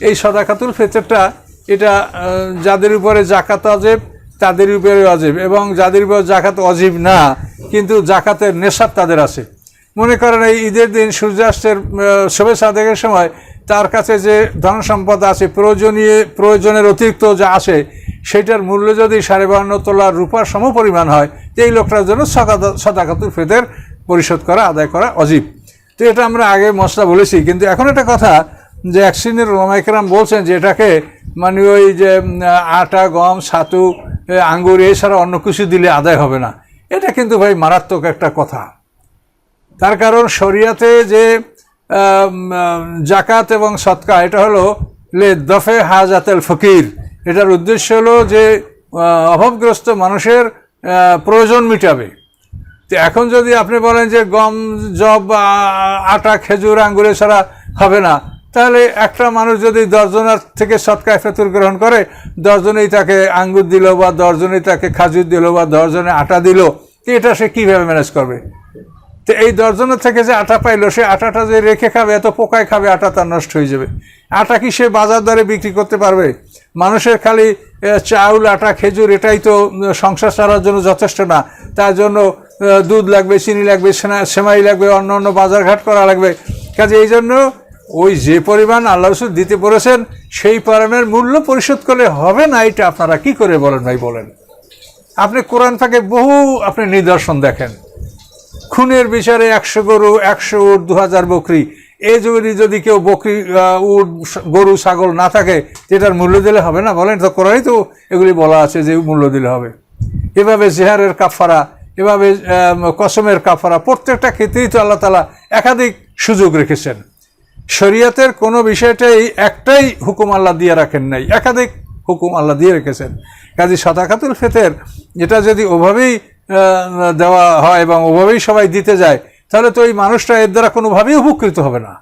এই সদাকাতুল ফেতরটা এটা যাদের উপরে জাকাত অজেব তাদের উপরে অজেব এবং যাদের উপর জাকাত অজীব না, কিন্তু জাকাতের নেশাব তাদের আছে। মনে করেন এই ঈদের দিন সূর্যাস্তের শুভেচ্ছা আদায়ের সময় তার কাছে যে ধন সম্পদ আছে, প্রয়োজনীয়, প্রয়োজনের অতিরিক্ত যা আসে সেটার মূল্য যদি সাড়ে বান্ন তোলার রূপার সম পরিমাণ হয় এই লোকটার জন্য সদাকা- সদাকাতুল ফেদের পরিশোধ করা, আদায় করা অজীব। তো এটা আমরা আগে মশলা বলেছি, কিন্তু এখন একটা কথা যে এক শ্রেণির রমাইকরাম বলছেন যে এটাকে মানে ওই যে আটা গম এ, আঙ্গুর এছাড়া অন্য কিছু দিলে আদায় হবে না। এটা কিন্তু ভাই মারাত্মক একটা কথা। তার কারণ শরিয়াতে যে জাকাত এবং সৎকা এটা হলো লে দফে হাজাতেল ফকির। এটার উদ্দেশ্য হলো যে অভাবগ্রস্ত মানুষের প্রয়োজন মিটাবে। তো এখন যদি আপনি বলেন যে গম জব আটা খেজুর আঙ্গুরে ছাড়া হবে না তাহলে একটা মানুষ যদি দশজনের থেকে সৎকায় ফেতুর গ্রহণ করে, দশজনেই তাকে আঙ্গুর দিল বা দশজনেই তাকে খাজুর দিল বা দশজনে আটা দিল, এটা সে কীভাবে ম্যানেজ করবে? তো এই দশজনের থেকে যে আটা পাইলো, সে আটাটা যে রেখে খাবে, এত পোকায় খাবে, আটা তার নষ্ট হয়ে যাবে। আটা কি সে বাজার দরে বিক্রি করতে পারবে? মানুষের খালি চাউল, আটা, খেজুর, এটাই তো সংসার চালার জন্য যথেষ্ট না। তার জন্য দুধ লাগবে, চিনি লাগবে সেমাই লাগবে অন্য অন্য বাজারঘাট করা লাগবে। কাজে এই জন্য ওই যে পরিমাণ আল্লাহ রসুল দিতে পড়েছেন সেই পরিমাণের মূল্য পরিশোধ করলে হবে না, এটা আপনারা কি করে বলেন ভাই বলেন? আপনি কোরআন থেকে বহু আপনি নিদর্শন দেখেন। খুনের বিচারে একশো গরু, একশো উট দু হাজার বকরি। এই যদি যদি কেউ বকরি উট গরু, ছাগল না থাকে যেটার মূল্য দিলে হবে না বলেন? তো কোরআনই তো এগুলি বলা আছে যে মূল্য দিলে হবে। এভাবে জেহারের কাফারা এভাবে কসমের কাফারা প্রত্যেকটা ক্ষেত্রেই তো আল্লাহ তালা একাধিক সুযোগ রেখেছেন। শরিয়াতের কোনো বিষয়টাই একটাই হুকুম আল্লাহ দিয়ে রাখেন নাই, একাধিক হুকুম আল্লাহ দিয়ে রেখেছেন। কাজী সদাকাতুল ফেতের এটা যদি ওভাবেই দেওয়া হয় এবং ওভাবেই সবাই দিতে যায়, তাহলে তো এই মানুষটা এর দ্বারা কোনোভাবেই উপকৃত হবে না।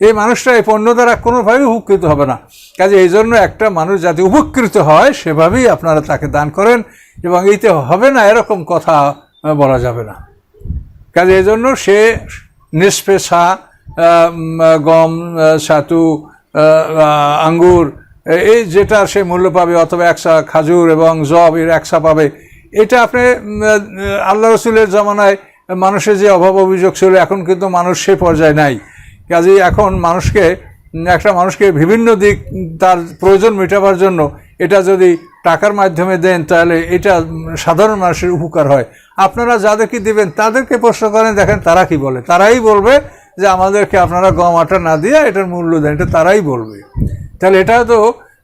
এই মানুষটা এই পণ্য দ্বারা কোনোভাবেই উপকৃত হবে না। কাজে এই জন্য একটা মানুষ যাতে উপকৃত হয়, সেভাবেই আপনারা তাকে দান করেন এবং এইতে হবে না, এরকম কথা বলা যাবে না। কাজে এই জন্য সে নিষ্পেশা গম আহ, আঙ্গুর এই যেটা সে মূল্য পাবে অথবা একসা খাজুর এবং জব এর একসা পাবে এটা আপনি আল্লাহ রসুলের জমানায় মানুষের যে অভাব অভিযোগ ছিল এখন কিন্তু মানুষ সে পর্যায়ে নাই। কাজেই এখন মানুষকে একটা মানুষকে বিভিন্ন দিক তার প্রয়োজন মেটাবার জন্য এটা যদি টাকার মাধ্যমে দেন তাহলে এটা সাধারণ মানুষের উপকার হয়। আপনারা যাদেরকে দিবেন তাদেরকে প্রশ্ন করেন দেখেন তারা কি বলে? তারাই বলবে যে আমাদেরকে আপনারা গম, আটা না দিয়ে এটার মূল্য দেন, এটা তারাই বলবে। তাহলে এটা তো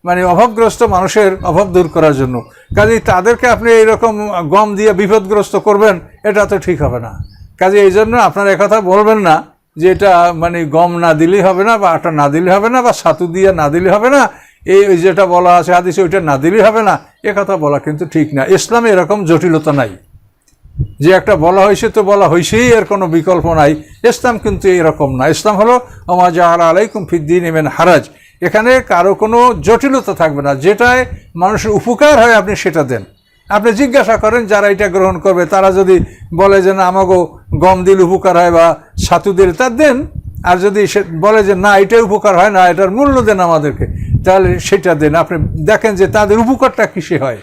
মানে অভাবগ্রস্ত মানুষের অভাব দূর করার জন্য। কাজেই তাদেরকে আপনি এইরকম গম দিয়ে বিপদগ্রস্ত করবেন, এটা তো ঠিক হবে না। কাজে এই জন্য আপনারা একথা বলবেন না যে এটা মানে গম না দিলেই হবে না, বা আটা না দিলে হবে না, বা ছাতু দিয়ে না দিলে হবে না, এই যেটা বলা আছে হাদিসে ওইটা না দিলেই হবে না, এ কথা বলা কিন্তু ঠিক না। ইসলামে এরকম জটিলতা নাই। যে একটা বলা হয়েছে তো বলা হয়েছেই, এর কোনো বিকল্প নাই। ইসলাম কিন্তু এরকম না। ইসলাম হলো আমার ওমাজা আলাইকুম ফিদ্দিন ইমেন হারাজ। এখানে কারও কোনো জটিলতা থাকবে না। যেটায় মানুষের উপকার হয়, আপনি সেটা দেন। আপনি জিজ্ঞাসা করেন, যারা এটা গ্রহণ করবে, তারা যদি বলে যে, না আমাকেও গম দিলে উপকার হয় বা ছাতু দিলে, তা দেন। আর যদি সে বলে যে, না, এটাই উপকার হয় না, এটার মূল্য দেন আমাদেরকে, তাহলে সেটা দেন। আপনি দেখেন যে, তাদের উপকারটা কিসে হয়?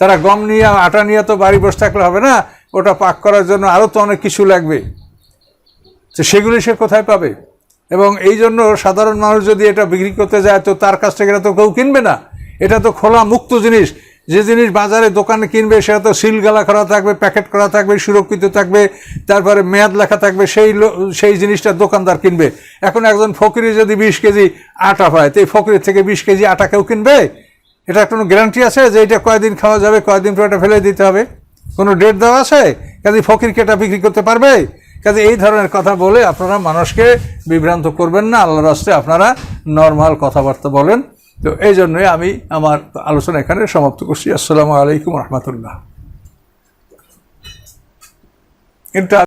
তারা গম নিয়ে, আটা নিয়ে তো বাড়ি বসে থাকলে হবে না, ওটা পাক করার জন্য আরও তো অনেক কিছু লাগবে। তো সেগুলি সে কোথায় পাবে? এবং এই জন্য সাধারণ মানুষ যদি এটা বিক্রি করতে যায়, তো তার কাছ থেকে এটা তো কেউ কিনবে না। এটা তো খোলা মুক্ত জিনিস। যে জিনিস বাজারে দোকানে কিনবে, সেটা তো সিল গালা করা থাকবে, প্যাকেট করা থাকবে, সুরক্ষিত থাকবে, তারপরে মেয়াদ লেখা থাকবে, সেই সেই জিনিসটা দোকানদার কিনবে। এখন একজন ফকিরি যদি বিশ কেজি আটা পায় তো এই ফকিরের থেকে বিশ কেজি আটা কেউ কিনবে? এটা কোনো গ্যারান্টি আছে যে এটা কয়দিন খাওয়া যাবে, কয়দিন পর এটা ফেলে দিতে হবে? কোনো ডেট দেওয়া আছে? কাজে ফকিরকে এটা বিক্রি করতে পারবে? কাজে এই ধরনের কথা বলে আপনারা মানুষকে বিভ্রান্ত করবেন না, আল্লাহর রাস্তে আপনারা নর্মাল কথাবার্তা বলেন। তো এই জন্যই আমি আমার আলোচনা এখানে সমাপ্ত করছি। আসসালামু আলাইকুম রহমতুল্লাহ। কিন্তু